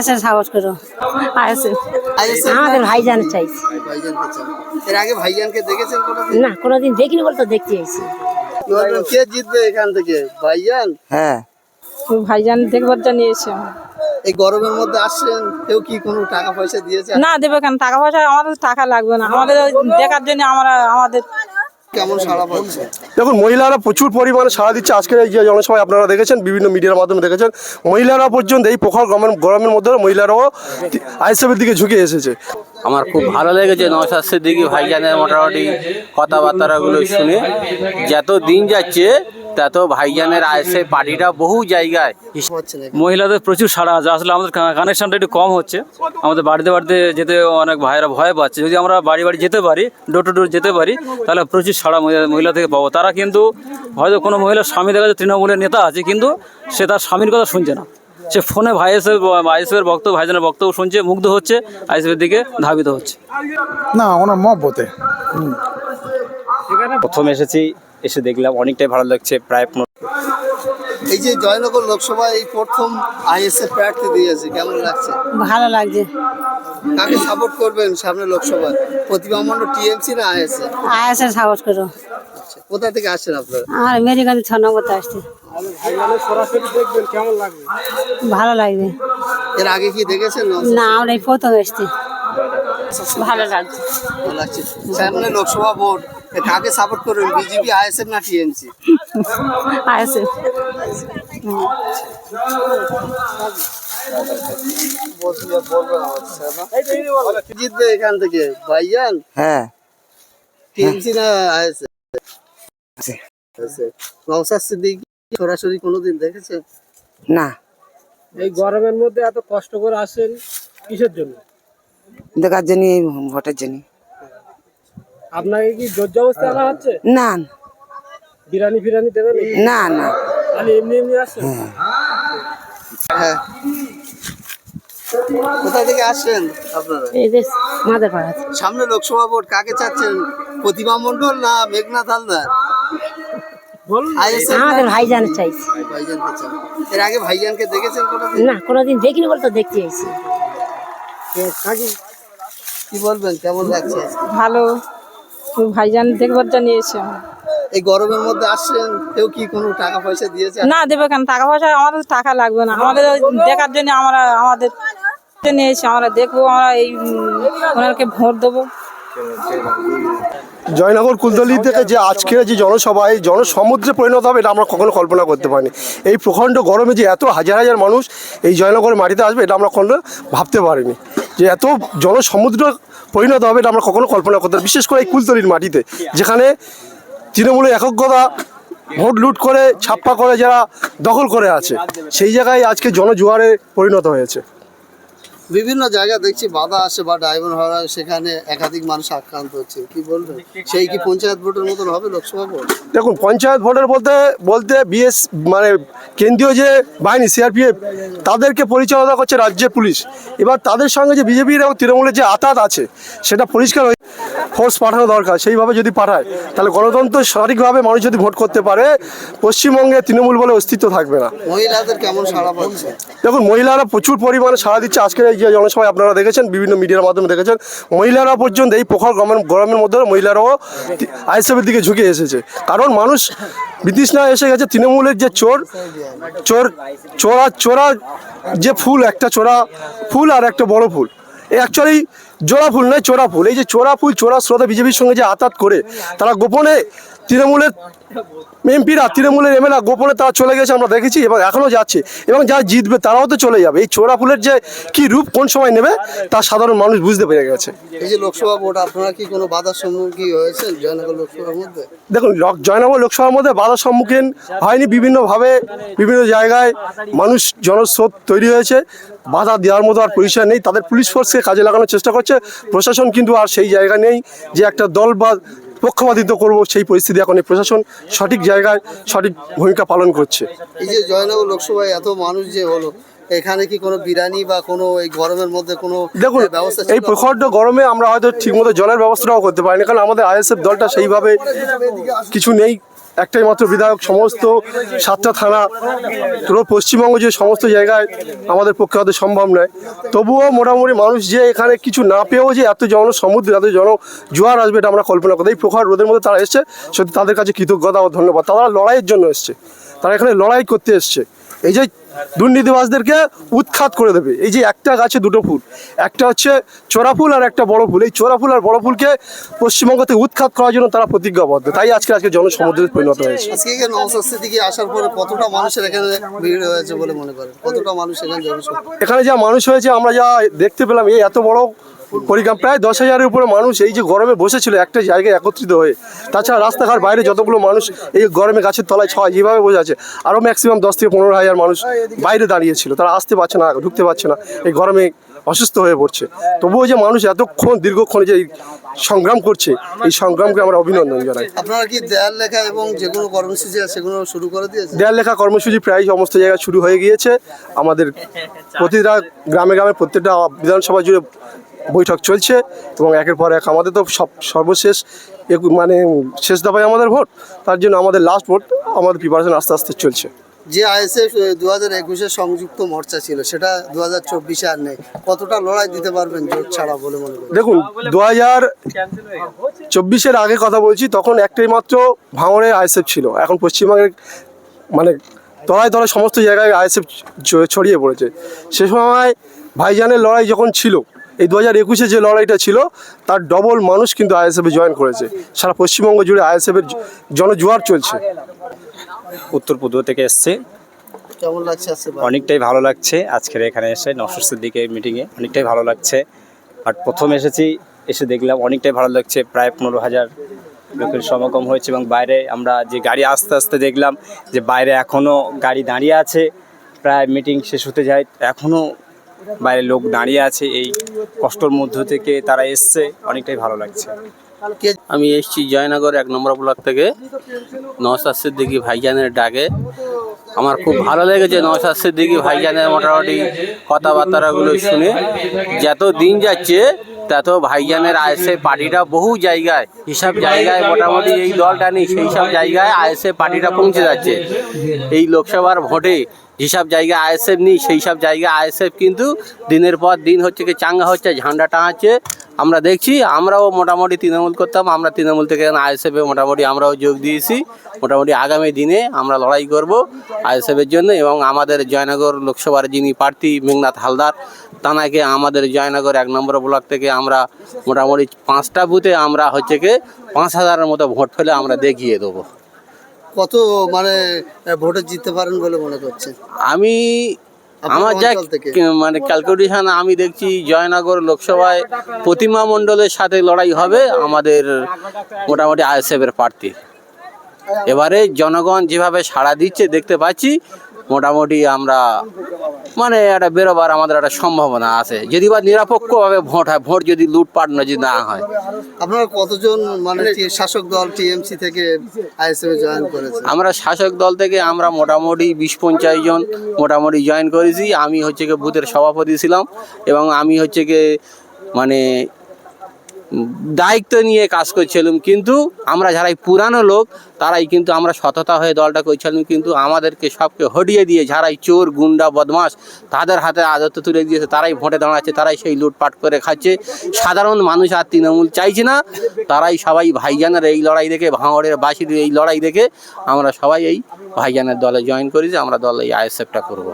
আয়েসের সাহস করো। আয়েসে আইএসএফ আমাদের ভাইজান চাইছি। এর আগে ভাইজানকে দেখেছেন কোনোদিন? না কোনোদিন দেখিনি বলতে দেখতে এসেছি কি কে জিতবে এখান থেকে? ভাইজান? হ্যাঁ। ভাইজান দেখবার জন্য এসে এই গরমের মধ্যে আসছেন কেউ কি কোনো টাকা পয়সা দিয়েছে? না দেবে কেন? টাকা পয়সা আমাদের টাকা লাগবে না। আমাদের দেখার জন্য আমরা আমাদের কেমন সাড়া পাচ্ছে? দেখুন, মহিলারা প্রচুর পরিমাণে সাড়া দিচ্ছে আজকের এই যে জনসভায় আপনারা দেখেছেন, বিভিন্ন মিডিয়ার মাধ্যমে দেখেছেন। মহিলারা পর্যন্ত এই পোখর গরমের গরমের মধ্যে মহিলারাও আইসবের দিকে ঝুঁকে এসেছে। আমার খুব ভালো লেগেছে নওশাদ সিদ্দিকি ভাইজানের মোটামুটি কথাবার্তাগুলো শুনে। যত দিন যাচ্ছে তত ভাইজানের আইসে পার্টিটা বহু জায়গায়। মহিলাদের প্রচুর সাড়া আছে। আসলে আমাদের কানেকশনটা একটু কম হচ্ছে। আমাদের বাড়িতে বাড়িতে যেতে অনেক ভাইয়েরা ভয় পাচ্ছে। যদি আমরা বাড়ি বাড়ি যেতে পারি ডোর টু ডোর যেতে পারি তাহলে প্রচুর সাড়া মহিলা থেকে পাবো। তারা কিন্তু হয়তো কোনো মহিলার স্বামী দেখা যাচ্ছে তৃণমূলের নেতা আছে কিন্তু সে তার স্বামীর কথা শুনছে না। সে ফোনে ভাইএসএফ আইএসএফের বক্তব্য ভাইজানের বক্তব্য শুনছে মুগ্ধ হচ্ছে আইএসএফের দিকে ধাবিত হচ্ছে। না ওনার মহব্বতে। প্রথম এসেছি এসে দেখলাম অনেকটাই ভালো লাগছে প্রায় এই যে জয়নগর লোকসভায় এই প্রথম আইএসএফ প্রার্থী দিয়েছে কেমন লাগছে? ভালো লাগছে। কাকে সাপোর্ট করবেন সামনে লোকসভায় প্রতিভা মন্ডল টিএমসি না আইএসএফ আয়েসের সাহস করো। কোথা থেকে আসছেন আপনারা? আর মেরিগঞ্জ ছ নম্বরতে আসছে। ভালো লাগবে। এর আগে কি দেখেছেন না? আমরা এই প্রথম এসছি। ভালো লাগছে। ভালো লাগছে। সামনে লোকসভা ভোট কাকে সাপোর্ট করবেন? বিজেপি আইএসএফ না টিএমসি আয়েসে জিতবে এখান থেকে। ভাইজান? হ্যাঁ। টিএমসি না আইএসএফ নওসাদ সিদ্দিকী সরাসরি কোনোদিন দেখেছে? না। এই গরমের মধ্যে এত কষ্ট করে আসেন কিসের জন্য? দেখার জন্য এই ভোটের জন্য আপনাকে কি জোর জবস্তি আনা হচ্ছে? না। বিরিয়ানি ফিরানি দেবেন না না। তাহলে এমনি এমনি আসছেন হ্যাঁ। কোথা থেকে আসছেন আপনারা? এই যে সামনে লোকসভা ভোট কাকে চাচ্ছেন? প্রতিমা মন্ডল না মেঘনাথ হালদার? আইএসএফ আমাদের ভাইজান চাইছি। এর আগে ভাইজানকে দেখেছেন কোনোদিন? না কোনোদিন দেখিনি বলতে দেখতে কি বলবেন? কেমন লাগছে? ভালো। ভাইজান দেখবার জন্য এসে এই গরমের মধ্যে আসছেন কেউ কি কোনো টাকা পয়সা দিয়েছে? না দেবে কেন? টাকা পয়সা আমাদের টাকা লাগবে না। আমাদের দেখার জন্য আমরা আমাদের জন্য এসে আমরা দেখব আমরা এই ওনাকে ভোট দেবো। জয়নগর কুলতলি থেকে যে আজকের যে জনসভা এই জনসমুদ্রে পরিণত হবে এটা আমরা কখনো কল্পনা করতে পারিনি। এই প্রখণ্ড গরমে যে এত হাজার হাজার মানুষ এই জয়নগরের মাটিতে আসবে এটা আমরা কখনো ভাবতে পারিনি। যে এত জনসমুদ্র পরিণত হবে এটা আমরা কখনো কল্পনা করতে বিশেষ করে এই কুলতলির মাটিতে, যেখানে তৃণমূলের এককতা ভোট লুট করে, ছাপ্পা করে যারা দখল করে আছে, সেই জায়গায় আজকে জনজোয়ারে পরিণত হয়েছে। বিভিন্ন জায়গা দেখছি বাধা আসে বা ড্রাইভার হওয়া সেখানে একাধিক মানুষ আক্রান্ত হচ্ছে। কি বলবেন? সেই কি পঞ্চায়েত ভোটের মতন হবে লোকসভা ভোট? দেখুন পঞ্চায়েত ভোটের বলতে বলতে বিএস মানে কেন্দ্রীয় যে বাহিনী সিআরপিএফ তাদেরকে পরিচালনা করছে রাজ্য পুলিশ। এবার তাদের সঙ্গে যে বিজেপির এবং তৃণমূলের যে আতাত আছে সেটা পরিষ্কার হয়ে ফোর্স পাঠানো দরকার। সেইভাবে যদি পাঠায় তাহলে গণতন্ত্র সঠিকভাবে মানুষ যদি ভোট করতে পারে পশ্চিমবঙ্গে তৃণমূল বলে অস্তিত্ব থাকবে না। মহিলাদের কেমন সাড়া দেখুন মহিলারা প্রচুর পরিমাণে সাড়া দিচ্ছে। আজকের এই যে জনসভায় আপনারা দেখেছেন, বিভিন্ন মিডিয়ার মাধ্যমে দেখেছেন, মহিলারা পর্যন্ত এই প্রখর গরমের গরমের মধ্যে মহিলারাও আইএসএফের দিকে ঝুঁকে এসেছে। কারণ মানুষ বিতৃষ্ণা এসে গেছে, তৃণমূলের যে চোর চোর, চোরা চোরা যে ফুল, একটা চোরা ফুল আর একটা বড় ফুল। অ্যাকচুয়ালি জোড়া ফুল নয়, চোরা ফুল। এই যে চোরা ফুল, চোরা স্রোতে বিজেপির সঙ্গে যে আতাত করে, তারা গোপনে তৃণমূলের এমপিরা তৃণমূলের এমএলএ গোপনে তারা চলে গেছে আমরা দেখেছি এবং এখনও যাচ্ছে। এবং যারা জিতবে তারাও তো চলে যাবে। এই চোরা ফুলের যে কি রূপ কোন সময় নেবে তা সাধারণ মানুষ বুঝতে পেরে গেছে। এই যে লোকসভা ভোট আপনারা কি কোনো বাধার সম্মুখীন হয়েছেন জয়নগর লোকসভার মধ্যে? দেখুন জয়নগর লোকসভার মধ্যে বাধার সম্মুখীন হয়নি বিভিন্নভাবে বিভিন্ন জায়গায় মানুষ জনস্রোত তৈরি হয়েছে। বাধা দেওয়ার মতো আর পরিচয় নেই। তাদের পুলিশ ফোর্সকে কাজে লাগানোর চেষ্টা করছে। প্রশাসন কিন্তু আর সেই জায়গা নেই যে একটা দল বা পক্ষপাতিত্ব করব সেই পরিস্থিতি এখন এই প্রশাসন সঠিক জায়গায় সঠিক ভূমিকা পালন করছে। এই যে জয়নগর লোকসভায় এত মানুষ যে হলো এখানে কি কোনো বিরানি বা কোনো এই গরমের মধ্যে কোনো দেখুন ব্যবস্থা এই প্রখণ্ড গরমে আমরা হয়তো ঠিকমতো জলের ব্যবস্থাটাও করতে পারিনি কারণ আমাদের আইএসএফ দলটা সেইভাবে কিছু নেই। একটাই মাত্র বিধায়ক, সমস্ত সাতটা থানা, পুরো পশ্চিমবঙ্গ যে সমস্ত জায়গায় আমাদের পক্ষে হতে সম্ভব নয়। তবুও মোটামুটি মানুষ যে এখানে কিছু না পেয়েও যে এত জন সমুদ্র, এত জন জোয়ার আসবে এটা আমরা কল্পনা করি এই প্রখর রোদের মধ্যে তারা এসছে, সত্যি তাদের কাছে কৃতজ্ঞতা ও ধন্যবাদ। তারা লড়াইয়ের জন্য এসছে, তারা এখানে লড়াই করতে এসছে। এই যে দুর্নীতিবাজদেরকে উৎখাত করে দেবে। এই যে একটা গাছে দুটো ফুল একটা হচ্ছে চোরা ফুল আর একটা বড় ফুল। এই চোরা ফুল আর বড় ফুলকে পশ্চিমবঙ্গ থেকে উৎখাত করার জন্য তারা প্রতিজ্ঞাবদ্ধ তাই আজকে আজকে জনসমুদ্রে পরিণত হয়েছে। আজকে এখানে আসার পরে কতটা মানুষের এখানে ভিড় হয়েছে বলে মনে করেন? কতটা মানুষ এখানে জনসংখ্যা এখানে যা মানুষ হয়েছে আমরা যা দেখতে পেলাম এই এত বড় পরিগ্রাম প্রায় দশ হাজারের উপরে মানুষ এই যে গরমে বসেছিল একটা জায়গায় একত্রিত হয়ে। তাছাড়া রাস্তাঘাট বাইরে যতগুলো মানুষ এই গরমে গাছের তলায় ছয় যেভাবে বসে আছে। আরও ম্যাক্সিমাম দশ থেকে পনেরো হাজার মানুষ বাইরে দাঁড়িয়েছিল। তারা আসতে পারছে না ঢুকতে পারছে না। এই গরমে অসুস্থ হয়ে পড়ছে। তবুও যে মানুষ এতক্ষণ দীর্ঘক্ষণ যে সংগ্রাম করছে এই সংগ্রামকে আমরা অভিনন্দন জানাই। আপনারা কি দেয়াল লেখা এবং যে কোনো কর্মসূচি আছে সেগুলো শুরু করে দিয়েছে দেয়াল লেখা কর্মসূচি প্রায় সমস্ত জায়গায় শুরু হয়ে গিয়েছে। আমাদের প্রতিটা গ্রামে গ্রামে প্রত্যেকটা বিধানসভা জুড়ে বৈঠক চলছে এবং একের পর এক আমাদের তো সব সর্বশেষ একু- মানে শেষ দফায় আমাদের ভোট তার জন্য আমাদের লাস্ট ভোট আমাদের প্রিপারেশন আস্তে আস্তে চলছে। যে আইএসএফ দু হাজার একুশে সংযুক্ত মোর্চা ছিল সেটা দু হাজার চব্বিশে আর নেই। কতটা লড়াই দিতে পারবেন জোট ছাড়া বলে মনে করেন? দেখুন দু হাজার চব্বিশের আগে কথা বলছি তখন একটাই মাত্র ভাঙড়ে আইএসএফ ছিল। এখন পশ্চিমবঙ্গের মানে তলায় তলায় সমস্ত জায়গায় আইএসএফ ছড়িয়ে পড়েছে। সে সময় ভাইজানের লড়াই যখন ছিল এই দু হাজার একুশে যে লড়াইটা ছিল তার ডবল মানুষ কিন্তু আইএসএফে জয়েন করেছে। সারা পশ্চিমবঙ্গ জুড়ে আইএসএফের জনজোয়ার চলছে। উত্তর পূর্ব থেকে এসছে। কেমন লাগছে অনেকটাই ভালো লাগছে। আজকের এখানে এসে নশো সিদ্দিকের মিটিংয়ে অনেকটাই ভালো লাগছে। আর প্রথম এসেছি এসে দেখলাম অনেকটাই ভালো লাগছে। প্রায় পনেরো হাজার লোকের সমাগম হয়েছে এবং বাইরে আমরা যে গাড়ি আস্তে আস্তে দেখলাম যে বাইরে এখনও গাড়ি দাঁড়িয়ে আছে। প্রায় মিটিং শেষ হতে যায়। এখনও বাইরে লোক দাঁড়িয়ে আছে, এই কষ্টর মধ্য থেকে তারা এসছে, অনেকটাই ভালো লাগছে। আমি এসছি জয়নগর, এক নম্বর ব্লক থেকে। নওশাদ সিদ্দিকি ভাইজানের ডাকে। আমার খুব ভালো লেগেছে নওশাদ সিদ্দিকি ভাইজানের মোটামুটি কথাবার্তাগুলো শুনে। যত দিন যাচ্ছে তত ভাইজানের আইএসএ পার্টিটা বহু জায়গায় হিসাব জায়গায় মোটামুটি এই দলটা নেই সেই সব জায়গায় আইএসএ পার্টিটা পৌঁছে যাচ্ছে। এই লোকসভার ভোটে যেসব জায়গায় আইএসএফ নেই সেই সব জায়গায় আইএসএফ কিন্তু দিনের পর দিন হচ্ছে কি চাঙ্গা হচ্ছে ঝান্ডা টাঙাচ্ছে। আমরা দেখছি আমরাও মোটামুটি তৃণমূল করতাম আমরা তৃণমূল থেকে আইএসএফে মোটামুটি আমরাও যোগ দিয়েছি। মোটামুটি আগামী দিনে আমরা লড়াই করব আইএসএফের জন্য এবং আমাদের জয়নগর লোকসভার যিনি প্রার্থী মেঘনাথ হালদার তানাকে আমাদের জয়নগর এক নম্বর ব্লক থেকে আমরা মোটামুটি পাঁচটা বুথে আমরা হচ্ছে কি পাঁচ হাজারের মতো ভোট ফেলে আমরা দেখিয়ে দেবো। কত মানে ভোটে জিততে পারেন বলে মনে করছেন? আমি আমার যা মানে ক্যালকুলেশন আমি দেখছি জয়নগর লোকসভায় প্রতিমা মণ্ডলের সাথে লড়াই হবে আমাদের মোটামুটি আইএসএফ এর প্রার্থী। এবারে জনগণ যেভাবে সাড়া দিচ্ছে দেখতে পাচ্ছি মোটামুটি আমরা মানে একটা বেরোবার আমাদের একটা সম্ভাবনা আছে। যদি বা নিরপেক্ষভাবে ভোট হয় ভোট যদি লুটপাট না যদি না হয়। আপনারা কতজন মানে শাসক দল টিএমসি থেকে আইএসএফ জয়েন করেছে আমরা শাসক দল থেকে আমরা মোটামুটি বিশ পঞ্চাশ জন মোটামুটি জয়েন করেছি। আমি হচ্ছে গিয়ে বুথের সভাপতি ছিলাম এবং আমি হচ্ছে গিয়ে মানে দায়িত্ব নিয়ে কাজ করছিলাম, কিন্তু আমরা যারাই পুরানো লোক, তারাই কিন্তু আমরা সততা হয়ে দলটা করছিলাম কিন্তু আমাদেরকে সবকে হটিয়ে দিয়ে যারাই চোর, গুন্ডা বদমাস তাদের হাতে আদত্ত তুলে দিয়েছে, তারাই ভোটে দাঁড়াচ্ছে, তারাই সেই লুটপাট করে খাচ্ছে। সাধারণ মানুষ আর তৃণমূল চাইছে না, তারাই সবাই ভাইজানের এই লড়াই দেখে, ভাঙড়ের বাসির এই লড়াই দেখে, আমরা সবাই এই ভাইজানের দলে জয়েন করেছি, আমরা দল এই আইএসএফটা করব।